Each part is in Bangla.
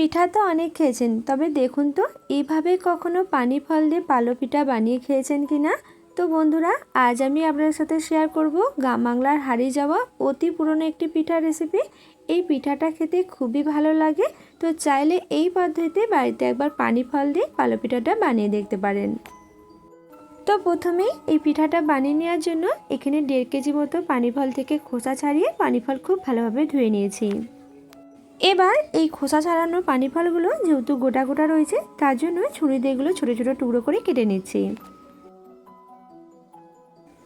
পিঠা তো অনেক খেয়েছেন, তবে দেখুন তো এইভাবে কখনো পানি ফল দিয়ে পালো পিঠা বানিয়ে খেয়েছেন কি না? তো বন্ধুরা, আজ আমি আপনাদের সাথে শেয়ার করব গ্রাম বাংলার হারিয়ে যাওয়া অতি পুরনো একটি পিঠা রেসিপি এই পিঠাটা খেতে খুবই ভালো লাগে, তো চাইলে এই পদ্ধতিতে বাড়িতে একবার পানি ফল দিয়ে পালো পিঠাটা বানিয়ে দেখতে পারেন। তো প্রথমেই এই পিঠাটা বানিয়ে নেওয়ার জন্য এখানে দেড় কেজি মতো পানি ফল থেকে খোসা ছাড়িয়ে পানি ফল খুব ভালোভাবে ধুয়ে নিয়েছি। এবার এই খোসা ছাড়ানো পানি ফলগুলো যেহেতু গোটা গোটা রয়েছে, তার জন্য ছুরি দিয়ে এগুলো ছোটো ছোটো টুকরো করে কেটে নিচ্ছি।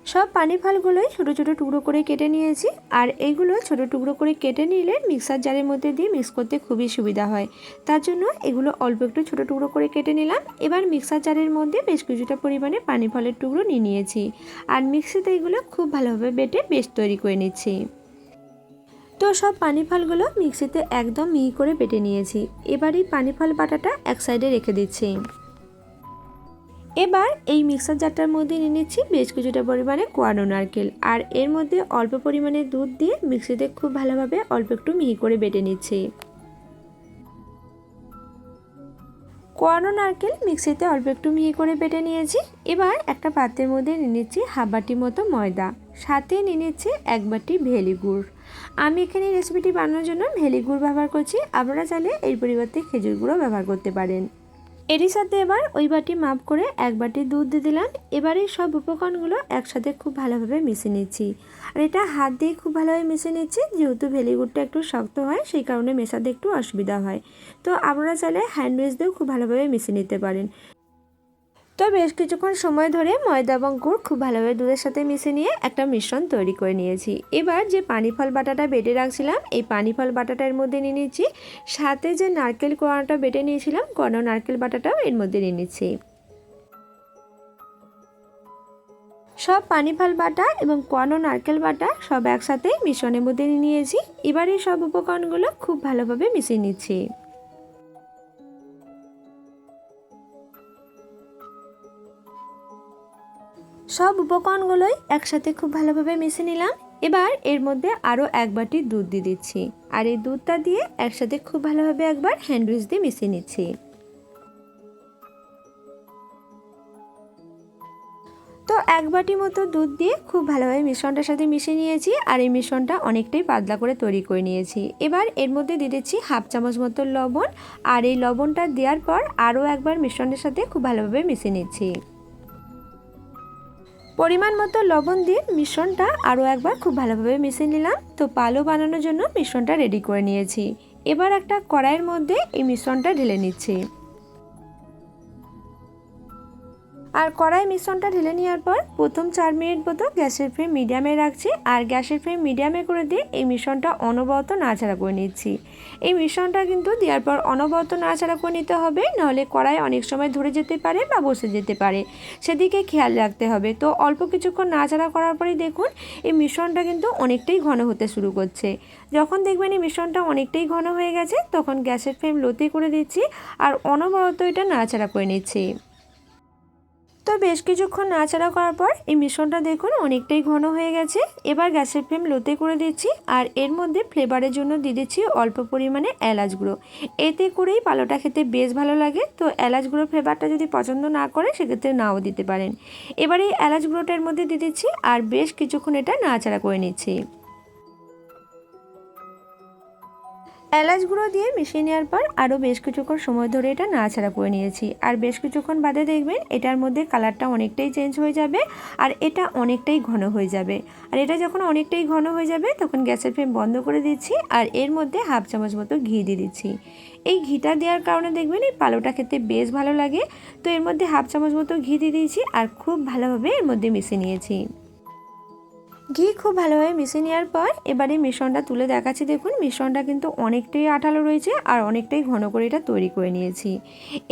সব পানি ফলগুলোই ছোটো ছোটো টুকরো করে কেটে নিয়েছি, আর এইগুলো ছোটো টুকরো করে কেটে নিলে মিক্সার জারের মধ্যে দিয়ে মিক্স করতে খুবই সুবিধা হয়। তার জন্য এগুলো অল্প একটু ছোটো টুকরো করে কেটে নিলাম, এবার মিক্সার জারের মধ্যে বেশ কিছুটা পরিমাণে পানি ফলের টুকরো নিয়ে নিয়েছি, আর মিক্সিতে এগুলো খুব ভালোভাবে বেটে বেশ তৈরি করে নিচ্ছি। তো সব পানি ফলগুলো মিক্সিতে একদম মিহি করে বেটে নিয়েছি। এবার এই পানি ফল বাটাটা এক সাইডে রেখে দিচ্ছি। এবার এই মিক্সার জারটার মধ্যে নিয়ে নিচ্ছি বেশ কিছুটা পরিমাণে কোয়ানো নারকেল। আর এর মধ্যে অল্প পরিমাণে দুধ দিয়ে মিক্সিতে খুব ভালোভাবে অল্প একটু মিহি করে বেটে নিচ্ছি। কোয়ানো নারকেল মিক্সিতে অল্প একটু মিহি করে বেটে নিয়েছি। এবার একটা পাত্রের মধ্যে নিয়ে নিচ্ছি হাফ বাটি মতো ময়দা। সাথে নিয়ে নিচ্ছি এক বাটি ভেলি গুড়। আমি এখানে রেসিপিটি বানানোর জন্য ভেলি গুড় ব্যবহার করছি। আপনারা চাইলে এর পরিবর্তে খেজুর গুঁড়ো ব্যবহার করতে পারেন। এরই সাথে এবার ওই বাটি মাপ করে এক বাটি দুধ দিয়ে দিলাম। এবারে সব উপকরণগুলো একসাথে খুব ভালোভাবে মিশিয়ে নিচ্ছি। আর এটা হাত দিয়ে খুব ভালোভাবে মিশিয়ে নিচ্ছি, যেহেতু ভেলিগুড়টা একটু শক্ত হয়, সেই কারণে মেশাতে একটু অসুবিধা হয়। তো আপনারা চাইলে হ্যান্ড দিয়েও খুব ভালোভাবে মিশিয়ে নিতে পারেন। তো বেশ কিছুক্ষণ সময় ধরে ময়দা এবং গুড় খুব ভালোভাবে দুধের সাথে মিশে নিয়ে একটা মিশ্রণ তৈরি করে নিয়েছি। এবার যে পানি ফল বাটাটা বেটে রাখছিলাম, এই পানি ফল বাটাটার মধ্যে নিয়ে নিচ্ছি। সাথে যে নারকেল কোয়াটা বেটে নিয়েছিলাম কোয়ানো নারকেল বাটাটাও এর মধ্যে নিয়ে নিচ্ছি। সব পানি ফল বাটা এবং কোয়ানো নারকেল বাটা সব একসাথে মিশ্রণের মধ্যে নিয়ে নিয়েছি। এবার এই সব উপকরণগুলো খুব ভালোভাবে মিশিয়ে নিচ্ছি। সব উপকরণগুলোই একসাথে খুব ভালোভাবে মিশে নিলাম। এবার এর মধ্যে আরও এক বাটি দুধ দিয়ে দিচ্ছি। আর এই দুধটা দিয়ে একসাথে খুব ভালোভাবে একবার হ্যান্ডউইচ দিয়ে মিশিয়ে নিচ্ছি। তো এক বাটি মতো দুধ দিয়ে খুব ভালোভাবে মিশ্রণটার সাথে মিশিয়ে নিয়েছি। আর এই মিশ্রণটা অনেকটাই পাতলা করে তৈরি করে নিয়েছি। এবার এর মধ্যে দিয়ে দিচ্ছি হাফ চামচ মতো লবণ। আর এই লবণটা দেওয়ার পর আরও একবার মিশ্রণের সাথে খুব ভালোভাবে মিশিয়ে নিচ্ছি। পরিমাণ মতো লবণ দিয়ে মিশ্রণটা আরও একবার খুব ভালোভাবে মিশিয়ে নিলাম। তো পালো বানানোর জন্য মিশ্রণটা রেডি করে নিয়েছি। এবার একটা কড়াইয়ের মধ্যে এই মিশ্রণটা ঢেলে নিচ্ছি। আর কড়াই মিশ্রণটা ঢেলে নেওয়ার পর প্রথম চার মিনিট মতো গ্যাসের ফ্লেম মিডিয়ামে রাখছি আর গ্যাসের ফ্লেম মিডিয়ামে করে দিয়ে এই মিশ্রণটা অনবরত নাড়াচাড়া করে নিচ্ছি। এই মিশ্রণটা কিন্তু দেওয়ার পর অনবরত নাড়াচাড়া করে নিতে হবে, নাহলে কড়াই অনেক সময় ধরে যেতে পারে বা বসে যেতে পারে। সেদিকে খেয়াল রাখতে হবে। তো অল্প কিছুক্ষণ নাড়াচাড়া করার পরেই দেখুন, এই মিশ্রণটা কিন্তু অনেকটাই ঘন হতে শুরু করছে। যখন দেখবেন এই মিশ্রণটা অনেকটাই ঘন হয়ে গেছে, তখন গ্যাসের ফ্লেম লোতে করে দিচ্ছি আর অনবরত এটা নাড়াচাড়া করে নিচ্ছি। তো বেশ কিছুক্ষণ নাড়াচাড়া করার পর এই মিশ্রণটা দেখুন অনেকটাই ঘন হয়ে গেছে। এবার গ্যাসের ফ্লেম লোতে করে দিচ্ছি আর এর মধ্যে ফ্লেভারের জন্য দিয়ে দিচ্ছি অল্প পরিমাণে এলাচ গুঁড়ো। এতে করেই পালোটা খেতে বেশ ভালো লাগে। তো এলাচ গুঁড়ো ফ্লেভারটা যদি পছন্দ না করে সেক্ষেত্রে নাও দিতে পারেন। এবার এই এলাচ গুঁড়োটার মধ্যে দিয়ে দিচ্ছি আর বেশ কিছুক্ষণ এটা নাড়াচাড়া করে নিচ্ছি। এলাচ গুঁড়ো দিয়ে মিশিয়ে নেওয়ার পর আরও বেশ কিছুক্ষণ সময় ধরে এটা নাড়াচাড়া করে নিয়েছি। আর বেশ কিছুক্ষণ বাদে দেখবেন এটার মধ্যে কালারটা অনেকটাই চেঞ্জ হয়ে যাবে আর এটা অনেকটাই ঘন হয়ে যাবে। আর এটা যখন অনেকটাই ঘন হয়ে যাবে তখন গ্যাসের ফ্লেম বন্ধ করে দিচ্ছি আর এর মধ্যে হাফ চামচ মতো ঘি দিয়ে দিচ্ছি। এই ঘিটা দেওয়ার কারণে দেখবেন এই পালোটা খেতে বেশ ভালো লাগে। তো এর মধ্যে হাফ চামচ মতো ঘি দিয়ে দিয়েছি আর খুব ভালোভাবে এর মধ্যে মিশিয়ে নিয়েছি। ঘি খুব ভালোভাবে মিশিয়ে নেওয়ার পর এবারে মিশ্রণটা তুলে দেখাচ্ছি। দেখুন, মিশ্রণটা কিন্তু অনেকটাই আঠালো রয়েছে আর অনেকটাই ঘন করে এটা তৈরি করে নিয়েছি।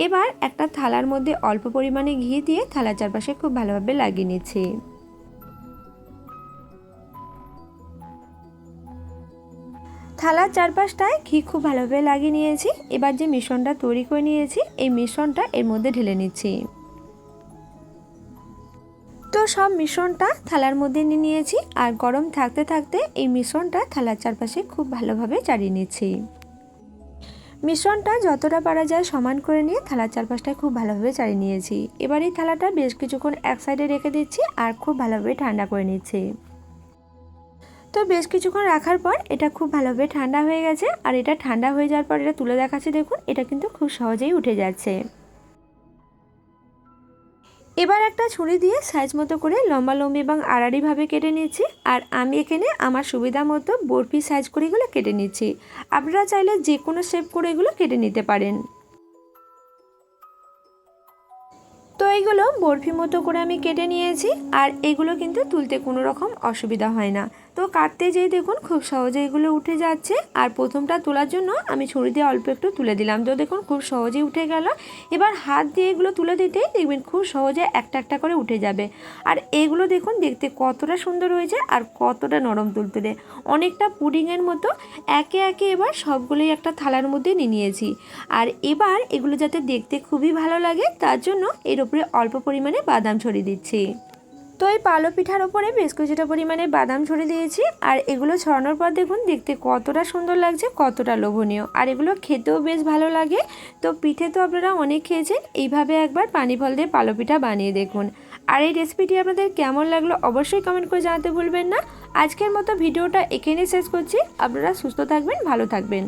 এবার একটা থালার মধ্যে অল্প পরিমাণে ঘি দিয়ে থালার চারপাশে খুব ভালোভাবে লাগিয়ে নিচ্ছি। থালার চারপাশটায় ঘি খুব ভালোভাবে লাগিয়ে নিয়েছি। এবার যে মিশ্রণটা তৈরি করে নিয়েছি, এই মিশ্রণটা এর মধ্যে ঢেলে নিচ্ছি। সব মিশ্রণটা থালার মধ্যে নিয়ে নিয়েছি আর গরম থাকতে থাকতে এই মিশ্রণটা থালার চারপাশে খুব ভালোভাবে চাড়িয়ে নিচ্ছি। মিশ্রণটা যতটা পারা যায় সমান করে নিয়ে থালার চারপাশটা খুব ভালোভাবে চালিয়ে নিয়েছি। এবার এই থালাটা বেশ কিছুক্ষণ এক সাইডে রেখে দিচ্ছি আর খুব ভালোভাবে ঠান্ডা করে নিচ্ছি। তো বেশ কিছুক্ষণ রাখার পর এটা খুব ভালোভাবে ঠান্ডা হয়ে গেছে আর এটা ঠান্ডা হয়ে যাওয়ার পর এটা তুলে দেখাচ্ছি, দেখুন, এটা কিন্তু খুব সহজেই উঠে যাচ্ছে। এবার একটা ছুরি দিয়ে সাইজ মতো করে লম্বা লম্বি এবং আড়াড়িভাবে কেটে নিয়েছি। আর আমি এখানে আমার সুবিধা মতো বরফি সাইজ করে এগুলো কেটে নিচ্ছি আপনারা চাইলে যে কোনো শেপ করে এগুলো কেটে নিতে পারেন। তো এইগুলো বরফি মতো করে আমি কেটে নিয়েছি। আর এগুলো কিন্তু তুলতে কোনো রকম অসুবিধা হয় না। তো কাটতে যেয়ে দেখুন খুব সহজে এগুলো উঠে যাচ্ছে। আর প্রথমটা তোলার জন্য আমি ছুরি দিয়ে অল্প একটু তুলে দিলাম। তো দেখুন খুব সহজেই উঠে গেল। এবার হাত দিয়ে এগুলো তুলে দিতেই দেখবেন খুব সহজে একটা একটা করে উঠে যাবে। আর এগুলো দেখুন দেখতে কতটা সুন্দর হয়েছে আর কতটা নরম তুলতুলে অনেকটা পুডিংয়ের মতো একে একে এবার সবগুলোই একটা থালার মধ্যে নিয়ে নিয়েছি। আর এবার এগুলো যাতে দেখতে খুবই ভালো লাগে তার জন্য এর উপরে অল্প পরিমাণে বাদাম ছড়িয়ে দিচ্ছি। তো এই পালো পিঠার ওপরে বেশ কিছুটা পরিমাণে বাদাম ছড়িয়ে দিয়েছি। আর এগুলো ছড়ানোর পর দেখুন, দেখতে কতটা সুন্দর লাগছে, কতটা লোভনীয়। আর এগুলো খেতেও বেশ ভালো লাগে। তো পিঠে তো আপনারা অনেক খেয়েছেন, এইভাবে একবার পানি ফল দিয়ে পালো পিঠা বানিয়ে দেখুন। আর এই রেসিপিটি আপনাদের কেমন লাগল অবশ্যই কমেন্ট করে জানাতে ভুলবেন না। আজকের মতো ভিডিওটা এখানেই শেষ করছি। আপনারা সুস্থ থাকবেন, ভালো থাকবেন।